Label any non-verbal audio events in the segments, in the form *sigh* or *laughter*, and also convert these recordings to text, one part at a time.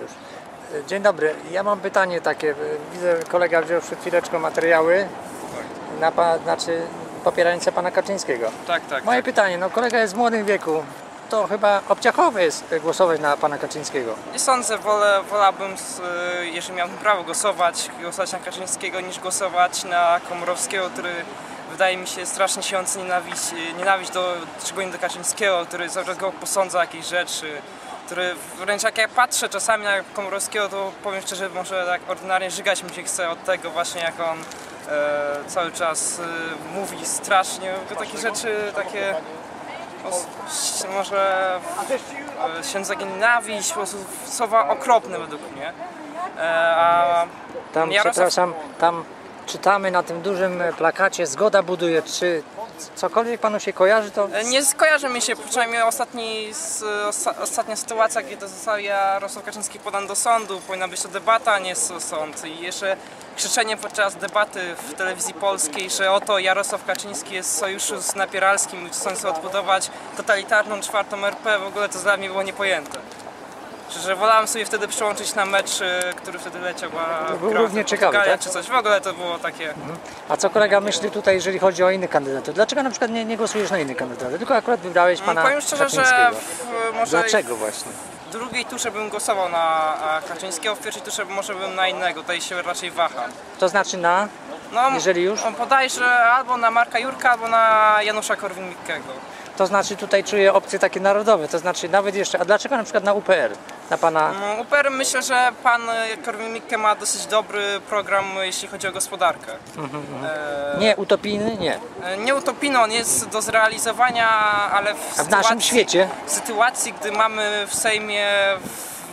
już. Dzień dobry. Ja mam pytanie takie. Widzę, kolega wziął przed chwileczką materiały na pa, znaczy popierające pana Kaczyńskiego. Tak, tak. Moje tak. pytanie, no kolega jest w młodym wieku. To chyba obciachowe jest głosować na pana Kaczyńskiego. Nie sądzę, wolę, wolałbym, jeżeli miałbym prawo głosować, głosować na Kaczyńskiego niż głosować na Komorowskiego, który wydaje mi się strasznie siący nienawiść, nienawiść do, szczególnie do Kaczyńskiego, który cały czas go posądza jakieś rzeczy, który wręcz jak ja patrzę czasami na Komorowskiego, to powiem szczerze, może tak ordynarnie żygać mi się chce od tego właśnie jak on e, cały czas e, mówi strasznie, tylko takie rzeczy, takie może e, się za nienawiść, po prostu słowa okropne według mnie. E, a Tam, Jarosław- przepraszam, tam czytamy na tym dużym plakacie Zgoda buduje. Czy cokolwiek panu się kojarzy, to E, Nie skojarzy mi się, przynajmniej ostatni, osta, ostatnia sytuacja, kiedy został Jarosław Kaczyński podany do sądu, powinna być to debata, a nie sąd. I jeszcze krzyczenie podczas debaty w telewizji polskiej, że oto Jarosław Kaczyński jest w sojuszu z Napieralskim i chcą sobie odbudować totalitarną czwartą RP, w ogóle to dla mnie było niepojęte. Że wolałem sobie wtedy przyłączyć na mecz, e, który wtedy leciał, a był grała równie ciekawy, tak? czy coś. W ogóle to było takie... A co kolega myśli tutaj, jeżeli chodzi o innych kandydatów? Dlaczego na przykład nie, nie głosujesz na innych kandydatów, tylko akurat wybrałeś pana Mm, Powiem szczerze, że w, może Dlaczego właśnie? w drugiej turze bym głosował na Kaczyńskiego, w pierwszej turze może bym na innego, tutaj się raczej waham. To znaczy na... No, Jeżeli już? On podajże albo na Marka Jurka, albo na Janusza Korwin-Mikkego. To znaczy tutaj czuję opcje takie narodowe, to znaczy nawet jeszcze... A dlaczego na przykład na UPR? Na pana... No, UPR myślę, że pan e, Korwin-Mikke ma dosyć dobry program, jeśli chodzi o gospodarkę. E, Nie, utopijny? Nie. e, nie utopijny, on jest do zrealizowania, ale w, A w naszym sytuacji- świecie? w sytuacji, gdy mamy w Sejmie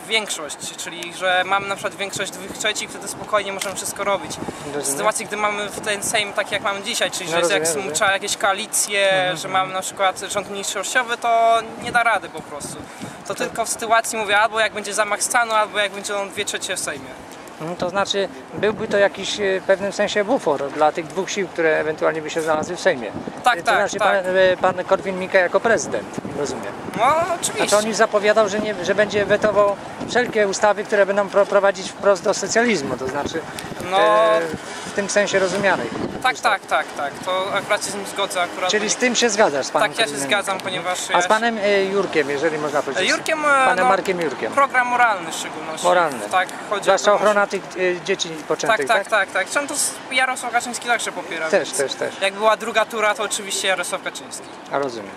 większość, czyli że mamy na przykład większość dwóch trzecich, wtedy spokojnie możemy wszystko robić. W sytuacji, gdy mamy w ten Sejm tak jak mamy dzisiaj, czyli No że rozumiem, jak rozumiem. trzeba jakieś koalicje, że mamy na przykład rząd mniejszościowy, to nie da rady po prostu. To tylko w sytuacji, mówię, albo jak będzie zamach stanu, albo jak będzie on dwie trzecie w Sejmie. Mm, To znaczy byłby to jakiś e, w pewnym sensie bufor dla tych dwóch sił, które ewentualnie by się znalazły w Sejmie. Tak, to tak, znaczy tak. pan, e, pan Korwin-Mikke jako prezydent, rozumiem. No Znaczy oczywiście. on już zapowiadał, że, nie, że będzie wetował wszelkie ustawy, które będą pro, prowadzić wprost do socjalizmu, to znaczy No e, w tym sensie rozumianej. tak, tak, tak, tak. To akurat się z nim zgodzę. Akurat Czyli z tym się zgadzasz z panem Tak, ja się zgadzam, ponieważ A z panem e, Jurkiem, jeżeli można powiedzieć. Jurkiem, e, Panem no, Markiem Jurkiem. program moralny w szczególności. Moralny. Tak, chodzi Zwłaszcza o ochrona tych e, dzieci Tak, poczętych, tak, tak, tak. Zresztą to s- Jarosław Kaczyński także popiera. Też, też, też. Jak była druga tura, to oczywiście Jarosław Kaczyński. A rozumiem.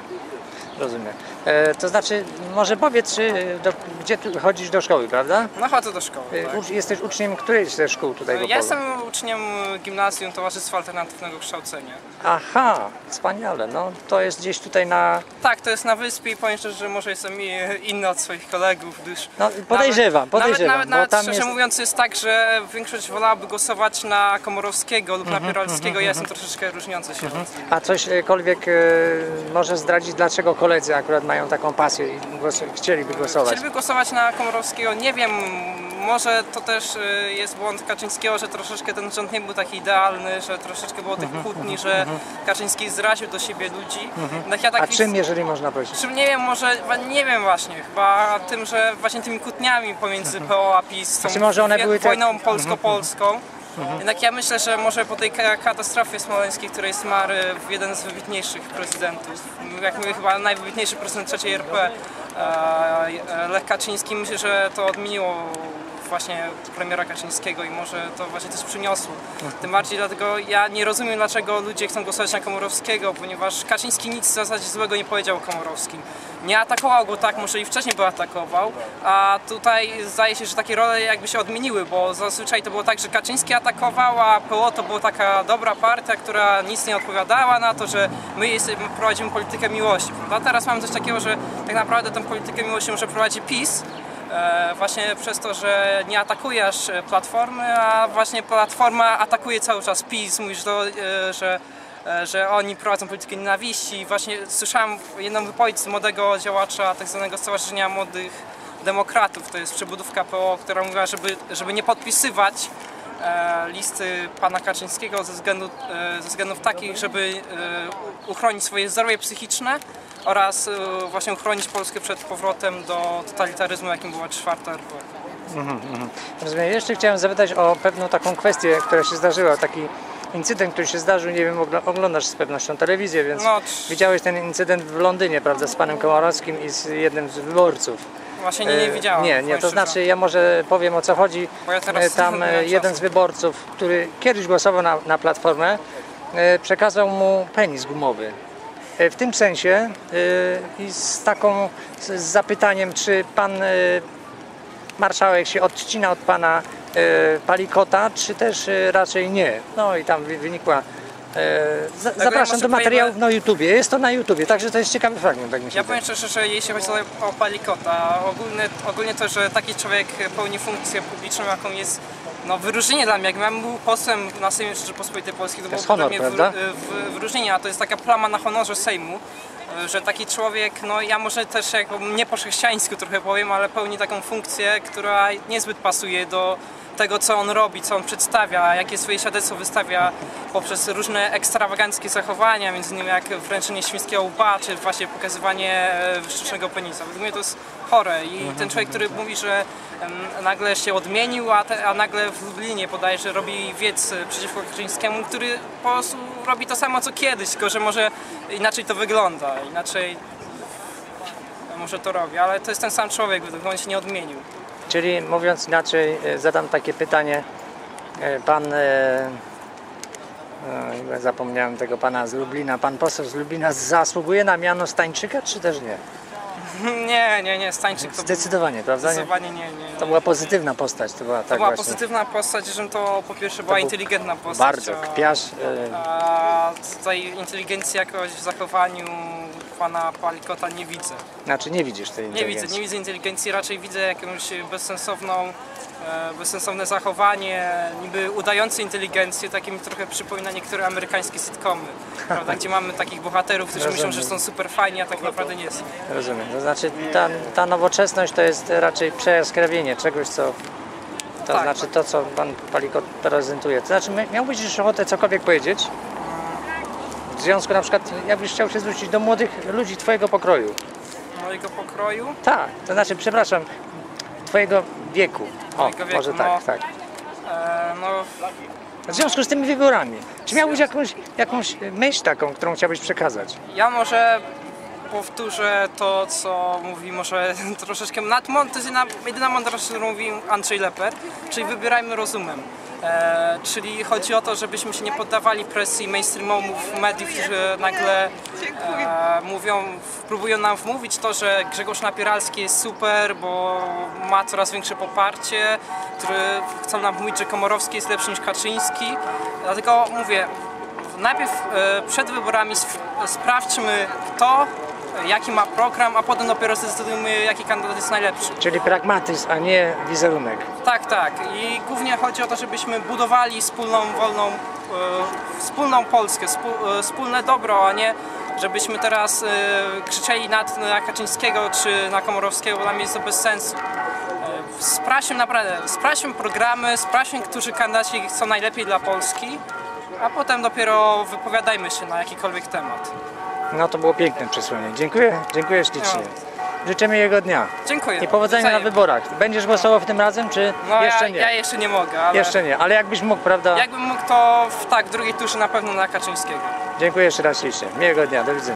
Rozumiem. E, to znaczy, może powiedz, czy, e, do, gdzie tu chodzisz do szkoły, prawda? No chodzę do szkoły. E, Tak. ucz- Jesteś uczniem którejś ze szkół tutaj w Ja Opolu? jestem uczniem gimnazjum Towarzystwa Alternatywnego Kształcenia. Aha, wspaniale. No to jest gdzieś tutaj na... Tak, to jest na wyspie i powiem szczerze, że może jestem i- inny od swoich kolegów, gdyż... No, podejrzewam, nawet, podejrzewam, Nawet, bo nawet, tam szczerze jest- mówiąc jest tak, że większość wolałaby głosować na Komorowskiego lub Mhm, na Pierolskiego. Ja jestem troszeczkę różniący się od nich. A cośkolwiek e, może zdradzić, dlaczego koledzy akurat mają taką pasję i chcieliby głosować? Chcieliby głosować na Komorowskiego, nie wiem, może to też y, jest błąd Kaczyńskiego, że troszeczkę ten rząd nie był taki idealny, że troszeczkę było tych Mhm, kłótni, że Kaczyński zraził do siebie ludzi. Tak ja tak A czym, jeżeli można powiedzieć? Czym nie wiem, może, nie wiem właśnie, chyba tym, że właśnie tymi kłótniami pomiędzy PO a PiS, tą Znaczy może one były tak- wojną polsko-polską. Jednak ja myślę, że może po tej ka- katastrofie smoleńskiej, której zmarł jeden z wybitniejszych prezydentów, jak mówię, chyba najwybitniejszy prezydent III RP, e, Lech Kaczyński, myślę, że to odmieniło właśnie premiera Kaczyńskiego i może to właśnie coś przyniosło. Tym bardziej dlatego ja nie rozumiem, dlaczego ludzie chcą głosować na Komorowskiego, ponieważ Kaczyński nic w zasadzie złego nie powiedział o Komorowskim. Nie atakował go tak, może i wcześniej by atakował, a tutaj zdaje się, że takie role jakby się odmieniły, bo zazwyczaj to było tak, że Kaczyński atakował, a PO to była taka dobra partia, która nic nie odpowiadała na to, że my prowadzimy politykę miłości. Prawda? Teraz mamy coś takiego, że tak naprawdę tę politykę miłości może prowadzi PiS, właśnie przez to, że nie atakujesz e, Platformy, a właśnie Platforma atakuje cały czas PiS, mówisz, to, e, że, e, że oni prowadzą politykę nienawiści. Właśnie słyszałem jedną wypowiedź z młodego działacza tak zwanego Stowarzyszenia Młodych Demokratów, to jest przebudówka PO, która mówiła, żeby, żeby nie podpisywać e, listy pana Kaczyńskiego ze, względu, e, ze względów takich, żeby e, uchronić swoje zdrowie psychiczne oraz e, właśnie uchronić Polskę przed powrotem do totalitaryzmu, jakim była czwarta RP. Rozumiem. Jeszcze chciałem zapytać o pewną taką kwestię, która się zdarzyła, taki incydent, który się zdarzył, nie wiem, ogl- oglądasz z pewnością telewizję, więc No, widziałeś ten incydent w Londynie, prawda, z panem Komorowskim i z jednym z wyborców. Właśnie nie, nie E, widziałem. Nie, nie, to znaczy ja może powiem o co chodzi. Bo ja teraz E, Tam e, jeden z wyborców, który kiedyś głosował na, na Platformę, przekazał mu penis gumowy. E, W tym sensie e, i z taką z zapytaniem, czy pan e, marszałek się odcina od pana Palikota, czy też raczej nie. No i tam wy- wynikła. Ja zapraszam do materiałów na YouTubie. Jest to na YouTubie, także to jest ciekawy fragment, tak mi się Ja powiem szczerze, że jeśli chodzi o Palikota, ogólnie, ogólnie to, że taki człowiek pełni funkcję publiczną, jaką jest no, wyróżnienie dla mnie. Jakbym był posłem na Sejmie Rzeczypospolitej Polskiej, to, jest byłoby honor, mnie prawda? wy- wy- wyróżnienie, a to jest taka plama na honorze Sejmu, e, że taki człowiek, no ja może też jak nie po chrześcijańsku trochę powiem, ale pełni taką funkcję, która niezbyt pasuje do tego, co on robi, co on przedstawia, jakie swoje świadectwo wystawia poprzez różne ekstrawaganckie zachowania, między innymi jak wręczenie świńskiego łba, czy właśnie pokazywanie e, sztucznego penisa. Według mnie to jest chore i ten człowiek, który mówi, że nagle się odmienił, a, te, a nagle w Lublinie podaje, że robi wiec e, przeciwko Kaczyńskiemu, który po prostu robi to samo co kiedyś, tylko że może inaczej to wygląda, inaczej może to robi, ale to jest ten sam człowiek, według mnie on się nie odmienił. Czyli mówiąc inaczej, e, zadam takie pytanie. E, Pan, e, zapomniałem tego pana z Lublina, pan poseł z Lublina zasługuje na miano Stańczyka, czy też nie? *laughs* Nie, nie, nie, Stańczyk to Zdecydowanie, prawda? Nie? zdecydowanie nie, nie. To była pozytywna postać, to była To tak była właśnie. pozytywna postać, że to po pierwsze była był inteligentna postać. Bardzo, a- kpiarz. e, A tutaj inteligencji jakoś w zachowaniu pana Palikota nie widzę. Znaczy nie widzisz tej Nie widzę, inteligencji. nie widzę inteligencji, raczej widzę jakąś bezsensowną, e, bezsensowne zachowanie, niby udające inteligencję, takie mi trochę przypomina niektóre amerykańskie sitcomy, prawda, gdzie mamy takich bohaterów, którzy myślą, Rozumiem. że są super fajni, a tak naprawdę nie są. Rozumiem. To znaczy ta, ta nowoczesność to jest raczej przejaskrawienie czegoś, co to Tak. znaczy to, co pan Palikot prezentuje. To znaczy miałbyś już ochotę cokolwiek powiedzieć? W związku na przykład, jakbyś chciał się zwrócić do młodych ludzi twojego pokroju. Mojego pokroju, Tak, to znaczy, przepraszam, twojego wieku. O, Mojego wieku, może no. tak, tak. e, no W związku z tymi wyborami, czy miałbyś jakąś, jakąś myśl taką, którą chciałbyś przekazać? Ja może powtórzę to, co mówi może *laughs* troszeczkę nadmąd, to jest jedyna, jedyna mądrość, którą mówi Andrzej Leper, czyli wybierajmy rozumem. E, czyli chodzi o to, żebyśmy się nie poddawali presji mainstreamowów, mediów, którzy nagle e, mówią, próbują nam wmówić to, że Grzegorz Napieralski jest super, bo ma coraz większe poparcie, który chcą nam mówić, że Komorowski jest lepszy niż Kaczyński. Dlatego mówię, najpierw e, przed wyborami sp- sprawdźmy to, jaki ma program, a potem dopiero zdecydujmy, jaki kandydat jest najlepszy. Czyli pragmatyzm, a nie wizerunek. Tak, tak. I głównie chodzi o to, żebyśmy budowali wspólną, wolną, e, wspólną Polskę, e, wspólne dobro, a nie żebyśmy teraz e, krzyczeli na, na Kaczyńskiego czy na Komorowskiego, bo dla mnie jest to bez sensu. Sprawdźmy naprawdę, sprawdźmy programy, sprawdźmy, którzy kandydaci są najlepiej dla Polski, a potem dopiero wypowiadajmy się na jakikolwiek temat. No to było piękne przesłanie. Dziękuję, dziękuję ślicznie. Życzymy jego dnia. Dziękuję. I powodzenia na Wzajemnie. wyborach. Będziesz głosował w tym razem, czy No jeszcze ja, nie? ja jeszcze nie mogę, ale Jeszcze nie, ale jakbyś mógł, prawda? jakbym mógł, to w, tak, w drugiej turze na pewno na Kaczyńskiego. Dziękuję jeszcze raz ślicznie. Miłego dnia, do widzenia.